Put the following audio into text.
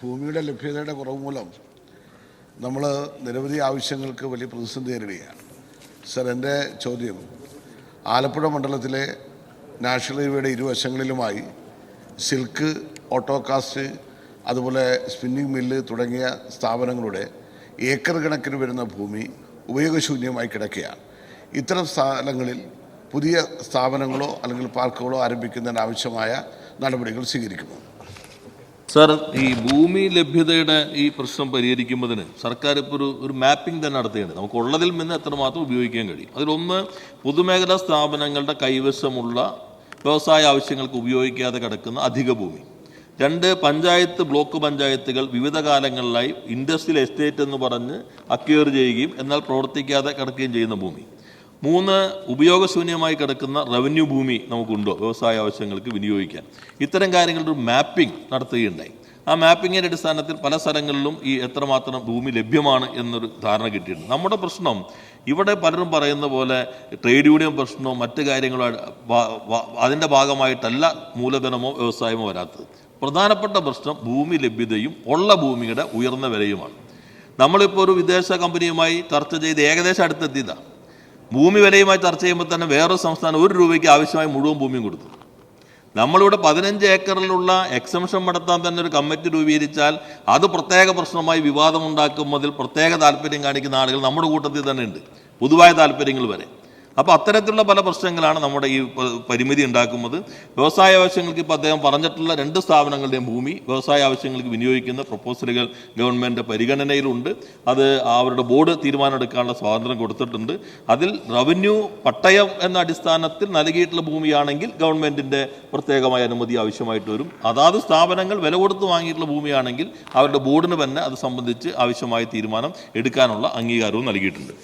ഭൂമിയുടെ ലഭ്യതയുടെ കുറവ് മൂലം നമ്മൾ നിരവധി ആവശ്യങ്ങൾക്ക് വലിയ പ്രതിസന്ധി നേരിടുകയാണ്. സർ എന്റെ ചോദ്യം ആലപ്പുഴ മണ്ഡലത്തിലെ നാഷണൽ ഹൈവേയുടെ ഇരുവശങ്ങളിലുമായി സിൽക്ക് ഓട്ടോകാസ്റ്റ് അതുപോലെ സ്പിന്നിംഗ് മില്ല് തുടങ്ങിയ സ്ഥാപനങ്ങളുടെ ഏക്കർ കണക്കിന് വരുന്ന ഭൂമി ഉപയോഗശൂന്യമായി കിടക്കുകയാണ്. ഇത്തരം സ്ഥലങ്ങളിൽ പുതിയ സ്ഥാപനങ്ങളോ അല്ലെങ്കിൽ പാർക്കുകളോ ആരംഭിക്കുന്നതിന് ആവശ്യമായ നടപടികൾ സ്വീകരിക്കുമോ സാർ ഈ ഭൂമി ലഭ്യതയുടെ ഈ പ്രശ്നം പരിഹരിക്കുന്നതിന് സർക്കാർ ഇപ്പോൾ ഒരു ഒരു മാപ്പിംഗ് തന്നെ നടത്തുകയാണ് നമുക്ക് ഉള്ളതിൽ നിന്ന് എത്രമാത്രം ഉപയോഗിക്കാൻ കഴിയും. അതിലൊന്ന് പൊതുമേഖലാ സ്ഥാപനങ്ങളുടെ കൈവശമുള്ള വ്യവസായ ആവശ്യങ്ങൾക്ക് ഉപയോഗിക്കാതെ കിടക്കുന്ന അധിക ഭൂമി. രണ്ട് പഞ്ചായത്ത് ബ്ലോക്ക് പഞ്ചായത്തുകൾ വിവിധ കാലങ്ങളിലായി ഇൻഡസ്ട്രിയൽ എസ്റ്റേറ്റ് എന്ന് പറഞ്ഞ് അക്വയർ ചെയ്യുകയും എന്നാൽ പ്രവർത്തിക്കാതെ കിടക്കുകയും ചെയ്യുന്ന ഭൂമി. മൂന്ന് ഉപയോഗശൂന്യമായി കിടക്കുന്ന റവന്യൂ ഭൂമി നമുക്കുണ്ടോ? വ്യവസായ ആവശ്യങ്ങൾക്ക് വിനിയോഗിക്കാൻ. ഇത്തരം കാര്യങ്ങളുടെ ഒരു മാപ്പിംഗ് നടത്തുകയുണ്ടായി. ആ മാപ്പിങ്ങിന്റെ അടിസ്ഥാനത്തിൽ പല സ്ഥലങ്ങളിലും ഈ എത്രമാത്രം ഭൂമി ലഭ്യമാണ് എന്നൊരു ധാരണ കിട്ടിയിട്ടുണ്ട്. നമ്മുടെ പ്രശ്നം ഇവിടെ പലരും പറയുന്ന പോലെ ട്രേഡ് യൂണിയൻ പ്രശ്നമോ മറ്റു കാര്യങ്ങളോ അതിന്റെ ഭാഗമായിട്ടല്ല മൂലധനമോ വ്യവസായമോ വരാത്തത്. പ്രധാനപ്പെട്ട പ്രശ്നം ഭൂമി ലഭ്യതയും ഉള്ള ഭൂമിയുടെ ഉയർന്ന വിലയുമാണ്. നമ്മളിപ്പോൾ ഒരു വിദേശ കമ്പനിയുമായി ചർച്ച ചെയ്ത് ഏകദേശം അടുത്തെത്തിയതാണ് ഭൂമി വിലയുമായി ചർച്ച ചെയ്യുമ്പോൾ തന്നെ വേറെ സംസ്ഥാനം ഒരു രൂപയ്ക്ക് ആവശ്യമായി മുഴുവൻ ഭൂമിയും കൊടുത്തു. നമ്മളിവിടെ പതിനഞ്ച് ഏക്കറിലുള്ള എക്സംഷൻ നടത്താൻ തന്നെ ഒരു കമ്മിറ്റി രൂപീകരിച്ചാൽ അത് പ്രത്യേക പ്രശ്നമായി വിവാദമുണ്ടാക്കുന്നതിൽ പ്രത്യേക താല്പര്യം കാണിക്കുന്ന ആളുകൾ നമ്മുടെ കൂട്ടത്തിൽ തന്നെ ഉണ്ട്. പൊതുവായ താല്പര്യങ്ങൾ വരെ. അപ്പോൾ അത്തരത്തിലുള്ള പല പ്രശ്നങ്ങളാണ് നമ്മുടെ ഈ പരിമിതി ഉണ്ടാക്കുന്നത്. വ്യവസായ ആവശ്യങ്ങൾക്ക് ഇപ്പോൾ അദ്ദേഹം പറഞ്ഞിട്ടുള്ള രണ്ട് സ്ഥാപനങ്ങളുടെയും ഭൂമി വ്യവസായ ആവശ്യങ്ങൾക്ക് വിനിയോഗിക്കുന്ന പ്രപ്പോസലുകൾ ഗവൺമെന്റ് പരിഗണനയിലുണ്ട്. അത് അവരുടെ ബോർഡ് തീരുമാനമെടുക്കാനുള്ള സ്വാതന്ത്ര്യം കൊടുത്തിട്ടുണ്ട്. അതിൽ റവന്യൂ പട്ടയം എന്ന അടിസ്ഥാനത്തിൽ നൽകിയിട്ടുള്ള ഭൂമിയാണെങ്കിൽ ഗവൺമെന്റിന്റെ പ്രത്യേകമായ അനുമതി ആവശ്യമായിട്ട് വരും. അതാത് സ്ഥാപനങ്ങൾ വില കൊടുത്ത് വാങ്ങിയിട്ടുള്ള ഭൂമിയാണെങ്കിൽ അവരുടെ ബോർഡിന് തന്നെ അത് സംബന്ധിച്ച് ആവശ്യമായ തീരുമാനം എടുക്കാനുള്ള അംഗീകാരവും നൽകിയിട്ടുണ്ട്.